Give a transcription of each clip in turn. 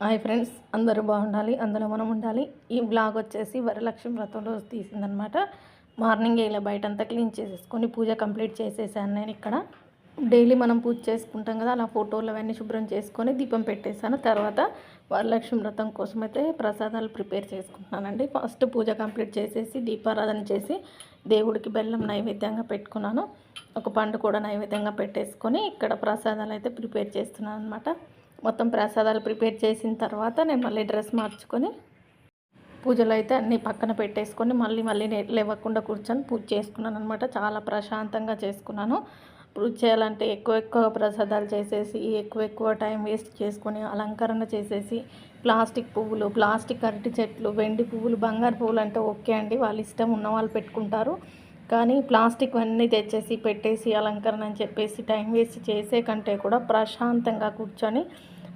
Hi friends అందరూ బాగుండాలి అందులో మనం ఉండాలి. ఈ బ్లాగ్ వచ్చేసి వరలక్ష్మి వ్రతం రోజు తీసిందనమాట మార్నింగ్ ఇలా బయట అంతా క్లీన్ చేసేసుకొని పూజ కంప్లీట్ చేసేసాను నేను ఇక్కడ. డైలీ మనం పూజ చేసుకుంటాం కదా అలా ఫోటోలు అవన్నీ శుభ్రం చేసుకొని దీపం పెట్టేశాను. తర్వాత వరలక్ష్మి వ్రతం కోసం అయితే ప్రసాదాలు ప్రిపేర్ చేసుకుంటున్నానండి. ఫస్ట్ పూజ కంప్లీట్ చేసేసి దీపారాధన చేసి దేవుడికి బెల్లం నైవేద్యంగా పెట్టుకున్నాను. ఒక పండు కూడా నైవేద్యంగా పెట్టేసుకొని ఇక్కడ ప్రసాదాలు అయితే ప్రిపేర్ చేస్తున్నాను అనమాట మొత్తం ప్రసాదాలు ప్రిపేర్ చేసిన తర్వాత నేను మళ్ళీ డ్రెస్ మార్చుకొని పూజలు అయితే అన్నీ పక్కన పెట్టేసుకొని మళ్ళీ మళ్ళీ లేవకుండా కూర్చొని పూజ చేసుకున్నాను అనమాట చాలా ప్రశాంతంగా చేసుకున్నాను. పూజ చేయాలంటే ఎక్కువ ఎక్కువ ప్రసాదాలు చేసేసి ఎక్కువ ఎక్కువ టైం వేస్ట్ చేసుకొని అలంకరణ చేసేసి ప్లాస్టిక్ పువ్వులు ప్లాస్టిక్ అరటి చెట్లు వెండి పువ్వులు బంగారు పువ్వులు అంటే ఓకే అండి. వాళ్ళ ఇష్టం ఉన్న వాళ్ళు పెట్టుకుంటారు. కానీ ప్లాస్టిక్ అన్నీ తెచ్చేసి పెట్టేసి అలంకరణ అని చెప్పేసి టైం వేస్ట్ చేసే కంటే కూడా ప్రశాంతంగా కూర్చొని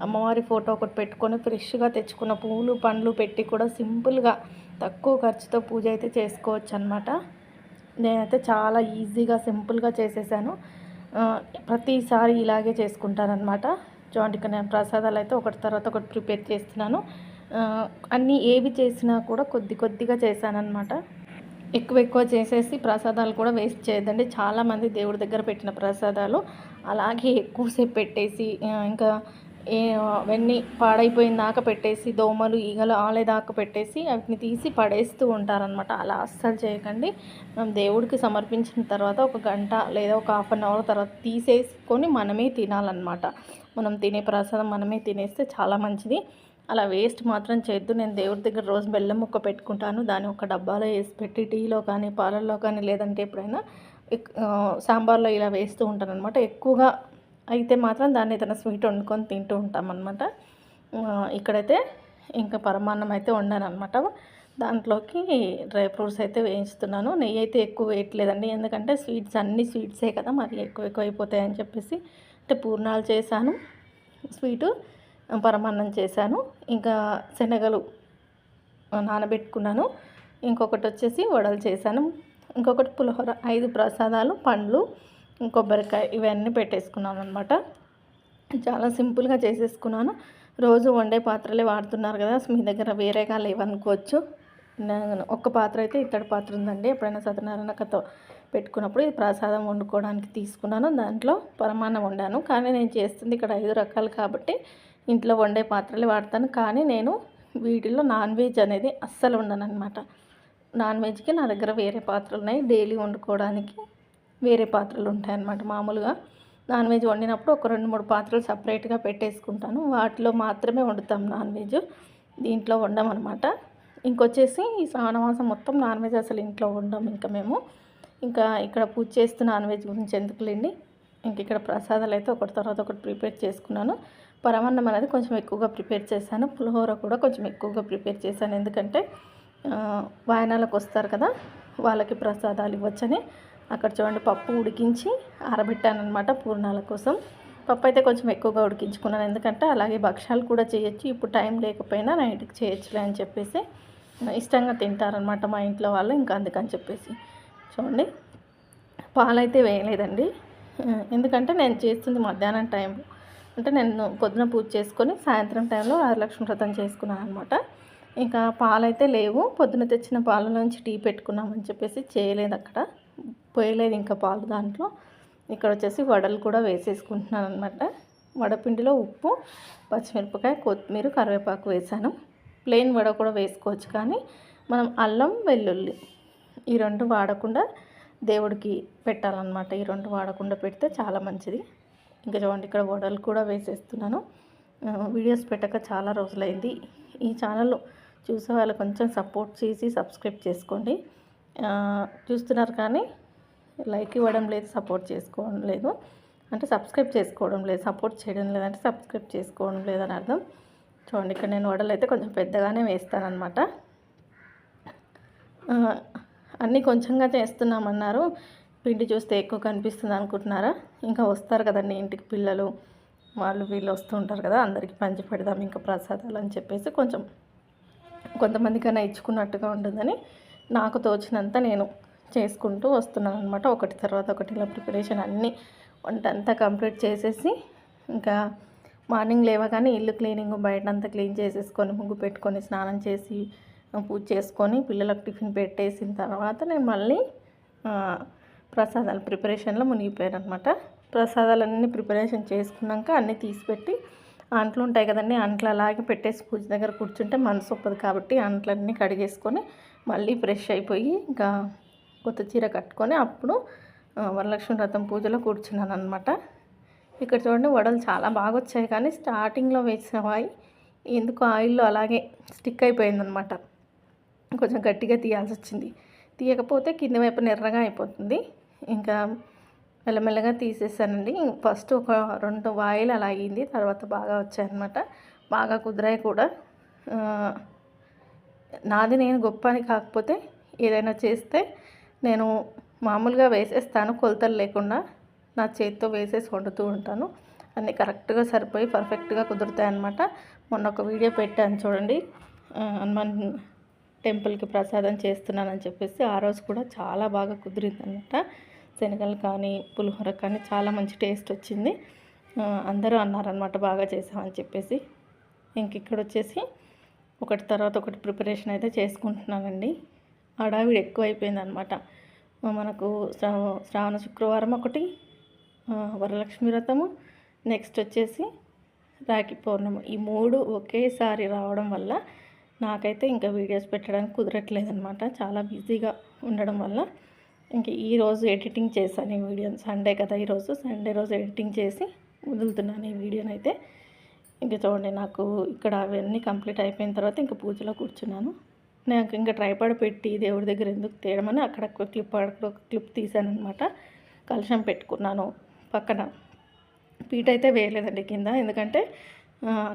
అమ్మవారి ఫోటో ఒకటి పెట్టుకొని ఫ్రెష్గా తెచ్చుకున్న పువ్వులు పండ్లు పెట్టి కూడా సింపుల్గా తక్కువ ఖర్చుతో పూజ అయితే చేసుకోవచ్చు అనమాట నేనైతే చాలా ఈజీగా సింపుల్గా చేసేసాను. ప్రతిసారి ఇలాగే చేసుకుంటానమాట చూడండి ఇక్కడ నేను ప్రసాదాలు అయితే ఒకటి తర్వాత ఒకటి ప్రిపేర్ చేస్తున్నాను. అన్నీ ఏవి చేసినా కూడా కొద్ది కొద్దిగా చేశానన్నమాట. ఎక్కువ ఎక్కువ చేసేసి ప్రసాదాలు కూడా వేస్ట్ చేయదండి చాలామంది దేవుడి దగ్గర పెట్టిన ప్రసాదాలు అలాగే ఎక్కువసేపు పెట్టేసి ఇంకా అవన్నీ పాడైపోయిన దాకా పెట్టేసి దోమలు ఈగలు ఆలేదాకా పెట్టేసి వాటిని తీసి పడేస్తూ ఉంటారనమాట అలా అస్సలు చేయకండి. మనం దేవుడికి సమర్పించిన తర్వాత ఒక గంట లేదా ఒక హాఫ్ అన్ అవర్ తర్వాత తీసేసుకొని మనమే తినాలన్నమాట. మనం తినే ప్రసాదం మనమే తినేస్తే చాలా మంచిది. అలా వేస్ట్ మాత్రం చేయొద్దు. నేను దేవుడి దగ్గర రోజు బెల్లం ముక్క పెట్టుకుంటాను. దాన్ని ఒక డబ్బాలో వేసి పెట్టి టీలో కానీ పాలల్లో కానీ లేదంటే ఎప్పుడైనా సాంబార్లో ఇలా వేస్తూ ఉంటాను అనమాట ఎక్కువగా అయితే మాత్రం దాన్ని ఏదైనా స్వీట్ వండుకొని తింటూ ఉంటాం ఇక్కడైతే ఇంకా పరమాన్నం అయితే వండాను అనమాట దాంట్లోకి డ్రై ఫ్రూట్స్ అయితే వేయిస్తున్నాను. నెయ్యి అయితే ఎక్కువ వేయట్లేదండి. ఎందుకంటే స్వీట్స్ అన్ని స్వీట్సే కదా మరి ఎక్కువ ఎక్కువ అయిపోతాయని చెప్పేసి అంటే పూర్ణాలు చేశాను. స్వీటు పరమాన్నం చేశాను. ఇంకా శనగలు నానబెట్టుకున్నాను. ఇంకొకటి వచ్చేసి వడలు చేశాను. ఇంకొకటి పులిహోర ఐదు ప్రసాదాలు పండ్లు కొబ్బరికాయ ఇవన్నీ పెట్టేసుకున్నాను అనమాట చాలా సింపుల్గా చేసేసుకున్నాను. రోజు వండే పాత్రలే వాడుతున్నారు కదా మీ దగ్గర వేరేగా లేవనుకోవచ్చు ఒక్క పాత్ర అయితే ఇత్తడి పాత్ర ఉందండి. ఎప్పుడైనా సత్యనారాయణ కథ పెట్టుకున్నప్పుడు ఇది ప్రసాదం వండుకోవడానికి తీసుకున్నాను. దాంట్లో పరమాన్నం వండాను. కానీ నేను చేస్తుంది ఇక్కడ ఐదు రకాలు కాబట్టి ఇంట్లో వండే పాత్రలే వాడతాను. కానీ నేను వీటిలో నాన్ వెజ్ అనేది అస్సలు ఉండను అనమాట నాన్ వెజ్కి నా దగ్గర వేరే పాత్రలు ఉన్నాయి. డైలీ వండుకోవడానికి వేరే పాత్రలు ఉంటాయి అన్నమాట మామూలుగా. నాన్ వెజ్ వండినప్పుడు ఒక రెండు మూడు పాత్రలు సపరేట్గా పెట్టేసుకుంటాను. వాటిలో మాత్రమే వండుతాం నాన్ వెజ్. దీంట్లో వండమన్నమాట. ఇంకొచ్చేసి ఈ శ్రావణమాసం మొత్తం నాన్ వెజ్ అసలు ఇంట్లో వండం ఇంకా మేము. ఇంకా ఇక్కడ పూజ చేస్తూ నాన్ వెజ్ గురించి ఎందుకులేండి? ఇంక ఇక్కడ ప్రసాదాలు అయితే ఒకటి తర్వాత ఒకటి ప్రిపేర్ చేసుకున్నాను. పరమాన్నం అనేది కొంచెం ఎక్కువగా ప్రిపేర్ చేశాను. పులిహోర కూడా కొంచెం ఎక్కువగా ప్రిపేర్ చేశాను. ఎందుకంటే వాయనాలకు వస్తారు కదా వాళ్ళకి ప్రసాదాలు ఇవ్వచ్చని. అక్కడ చూడండి పప్పు ఉడికించి ఆరబెట్టాను అనమాట పూర్ణాల కోసం. పప్పు అయితే కొంచెం ఎక్కువగా ఉడికించుకున్నాను ఎందుకంటే అలాగే భక్షాలు కూడా చేయొచ్చు. ఇప్పుడు టైం లేకపోయినా నైట్కి చేయొచ్చులే అని చెప్పేసి ఇష్టంగా తింటారనమాట మా ఇంట్లో వాళ్ళు ఇంకా అందుకని చెప్పేసి. చూడండి పాలైతే వేయలేదండి. ఎందుకంటే నేను చేస్తుంది మధ్యాహ్నం టైం. అంటే నేను పొద్దున పూజ చేసుకొని సాయంత్రం టైంలో వరలక్ష్మి వ్రతం చేసుకున్నాను అనమాట ఇంకా పాలైతే లేవు. పొద్దున తెచ్చిన పాలలోంచి టీ పెట్టుకున్నామని చెప్పేసి చేయలేదు అక్కడ. పోయలేదు ఇంకా పాలు దాంట్లో. ఇక్కడ వచ్చేసి వడలు కూడా వేసేసుకుంటున్నాను అనమాట వడపిండిలో ఉప్పు పచ్చిమిరపకాయ కొత్తిమీర కరివేపాకు వేసాను. ప్లెయిన్ వడ కూడా వేసుకోవచ్చు కానీ మనం అల్లం వెల్లుల్లి ఈ రెండు వాడకుండా దేవుడికి పెట్టాలన్నమాట. ఈ రెండు వాడకుండా పెడితే చాలా మంచిది. ఇంకా చూడండి ఇక్కడ వడలు కూడా వేసేస్తున్నాను. వీడియోస్ పెట్టక చాలా రోజులైంది. ఈ ఛానల్ చూసే వాళ్ళు కొంచెం సపోర్ట్ చేసి సబ్స్క్రైబ్ చేసుకోండి. చూస్తున్నారు కానీ లైక్ ఇవ్వడం లేదు సపోర్ట్ చేసుకోవడం లేదు. అంటే సబ్స్క్రైబ్ చేసుకోవడం లేదు సపోర్ట్ చేయడం లేదంటే సబ్స్క్రైబ్ చేసుకోవడం లేదని అర్థం. చూడండి ఇక్కడ నేను వడలు అయితే కొంచెం పెద్దగానే వేస్తానమాట అన్నీ కొంచెంగా చేస్తున్నామన్నారు. పిండి చూస్తే ఎక్కువ కనిపిస్తుంది అనుకుంటున్నారా? ఇంకా వస్తారు కదండి ఇంటికి పిల్లలు. వాళ్ళు వీళ్ళు వస్తూ ఉంటారు కదా అందరికీ పంచి పెడదాం ఇంకా ప్రసాదాలు అని చెప్పేసి కొంచెం కొంతమందికైనా ఇచ్చుకున్నట్టుగా ఉంటుందని నాకు తోచినంత నేను చేసుకుంటూ వస్తున్నాను అనమాట ఒకటి తర్వాత ఒకటి ఇలా ప్రిపరేషన్ అన్నీ వంట అంతా కంప్లీట్ చేసేసి ఇంకా మార్నింగ్ లేవగానే ఇల్లు క్లీనింగ్ బయట అంతా క్లీన్ చేసేసుకొని ముగ్గు పెట్టుకొని స్నానం చేసి పూజ చేసుకొని పిల్లలకు టిఫిన్ పెట్టేసిన తర్వాత నేను మళ్ళీ ప్రసాదాలు ప్రిపరేషన్లో మునిగిపోయాను అనమాట ప్రసాదాలన్నీ ప్రిపరేషన్ చేసుకున్నాక అన్నీ తీసిపెట్టి అంట్లు ఉంటాయి కదండి అంట్లు అలాగే పెట్టేసి పూజ దగ్గర కూర్చుంటే మనసు ఒప్పదు కాబట్టి అంట్లన్నీ కడిగేసుకొని మళ్ళీ ఫ్రెష్ అయిపోయి ఇంకా కొత్త చీర కట్టుకొని అప్పుడు వరలక్ష్మి వ్రతం పూజలో కూర్చున్నాను అనమాట ఇక్కడ చూడండి వడలు చాలా బాగా వచ్చాయి కానీ స్టార్టింగ్లో వేసిన వాయి ఎందుకు ఆయిల్లో అలాగే స్టిక్ అయిపోయిందనమాట కొంచెం గట్టిగా తీయాల్సి వచ్చింది తీయకపోతే కింద వైపు ఎర్రగా అయిపోతుంది. ఇంకా మెల్లమెల్లగా తీసేసానండి. ఫస్ట్ ఒక రెండు వాయిలు అలా అయ్యింది తర్వాత బాగా వచ్చాయన్నమాట. బాగా కుదిరాయి కూడా. నాది నేను గొప్ప అని కాకపోతే ఏదైనా చేస్తే నేను మామూలుగా వేసేస్తాను కొలతలు లేకుండా నా చేతితో వేసేసి వండుతూ ఉంటాను. అన్నీ కరెక్ట్గా సరిపోయి పర్ఫెక్ట్గా కుదురుతాయి అన్నమాట మొన్న ఒక వీడియో పెట్టాను చూడండి. హనుమాన్ టెంపుల్కి ప్రసాదం చేస్తున్నానని చెప్పేసి ఆ రోజు కూడా చాలా బాగా కుదిరింది అనమాట శనగలు కానీ పులిహోర కానీ చాలా మంచి టేస్ట్ వచ్చింది. అందరూ అన్నారనమాట బాగా చేసామని చెప్పేసి. ఇంక ఇక్కడ వచ్చేసి ఒకటి తర్వాత ఒకటి ప్రిపరేషన్ అయితే చేసుకుంటున్నానండి. హడావిడి ఎక్కువ అనమాట మనకు శ్రావ శ్రావణ శుక్రవారం ఒకటి వరలక్ష్మి వ్రతము నెక్స్ట్ వచ్చేసి రాఖీ పౌర్ణమి. ఈ మూడు ఒకేసారి రావడం వల్ల నాకైతే ఇంకా వీడియోస్ పెట్టడానికి కుదరట్లేదు అనమాట చాలా బిజీగా ఉండడం వల్ల ఇంక ఈరోజు ఎడిటింగ్ చేశాను ఈ వీడియో సండే కదా ఈరోజు సండే రోజు ఎడిటింగ్ చేసి వదులుతున్నాను ఈ వీడియోని అయితే. ఇంకా చూడండి నాకు ఇక్కడ అవన్నీ కంప్లీట్ అయిపోయిన తర్వాత ఇంకా పూజలో కూర్చున్నాను. నాకు ఇంకా ట్రైపాడ్ పెట్టి దేవుడి దగ్గర ఎందుకు తీయడమని అక్కడ ఒక క్లిప్ అక్కడ ఒక క్లిప్ తీసాను అనమాట పెట్టుకున్నాను పక్కన. పీట అయితే వేయలేదండి కింద. ఎందుకంటే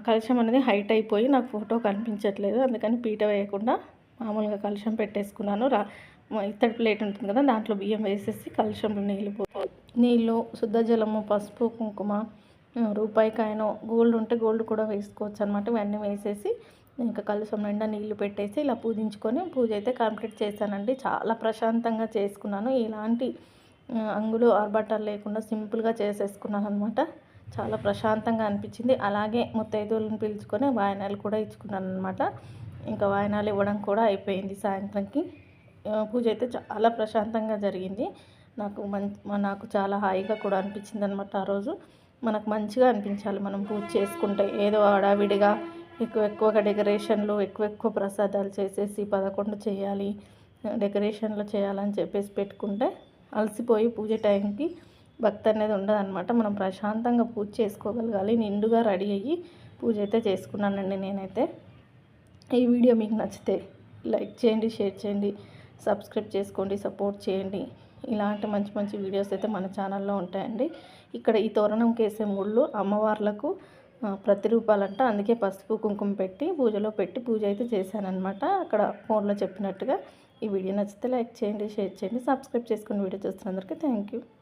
కలుషం అనేది హైట్ అయిపోయి నాకు ఫోటో కనిపించట్లేదు. అందుకని పీట వేయకుండా మామూలుగా కలుషం పెట్టేసుకున్నాను. రా ఇత్తడి ప్లేట్ ఉంటుంది కదా దాంట్లో బియ్యం వేసేసి కలుషంలో నీళ్ళు పో నీళ్ళు శుద్ధ జలము పసుపు కుంకుమ ఆ, రూపాయి కాయను గోల్డ్ ఉంటే గోల్డ్ కూడా వేసుకోవచ్చు అనమాట ఇవన్నీ వేసేసి ఇంకా కలుసం నిండా నీళ్ళు పెట్టేసి ఇలా పూజించుకొని పూజ అయితే కంప్లీట్ చేశానండి. చాలా ప్రశాంతంగా చేసుకున్నాను. ఎలాంటి అంగులు ఆర్భాటాలు లేకుండా సింపుల్గా చేసేసుకున్నాను అనమాట చాలా ప్రశాంతంగా అనిపించింది. అలాగే ముత్తైదువులను పిలుచుకొని వాయనాలు కూడా ఇచ్చుకున్నాను అనమాట ఇంకా వాయనాలు ఇవ్వడం కూడా అయిపోయింది సాయంత్రంకి. పూజ అయితే చాలా ప్రశాంతంగా జరిగింది. నాకు మంచి నాకు చాలా హాయిగా కూడా అనిపించింది అనమాట ఆ రోజు. మనకు మంచిగా అనిపించాలి మనం పూజ చేసుకుంటే. ఏదో హడావిడిగా ఎక్కువ ఎక్కువగా డెకరేషన్లు ఎక్కువ ఎక్కువ ప్రసాదాలు చేసేసి పదకొండు చేయాలి డెకరేషన్లు చేయాలని చెప్పేసి పెట్టుకుంటే అలసిపోయి పూజ టైంకి భక్తి అనేది ఉండదన్నమాట. మనం ప్రశాంతంగా పూజ చేసుకోగలగాలి. నిండుగా రెడీ అయ్యి పూజ అయితే చేసుకున్నానండి నేనైతే. ఈ వీడియో మీకు నచ్చితే లైక్ చేయండి షేర్ చేయండి సబ్స్క్రైబ్ చేసుకోండి సపోర్ట్ చేయండి. ఇలాంటి మంచి మంచి వీడియోస్ అయితే మన ఛానల్లో ఉంటాయండి. ఇక్కడ ఈ తోరణం కేసే ముళ్ళు అమ్మవార్లకు ప్రతిరూపాలంట అందుకే పసుపు కుంకుమ పెట్టి పూజలో పెట్టి పూజ అయితే చేశానమాట అక్కడ ఫోన్లో చెప్పినట్టుగా ఈ వీడియో నచ్చితే లైక్ చేయండి షేర్ చేయండి సబ్స్క్రైబ్ చేసుకుని వీడియో చూస్తున్నందుకు థ్యాంక్ యూ.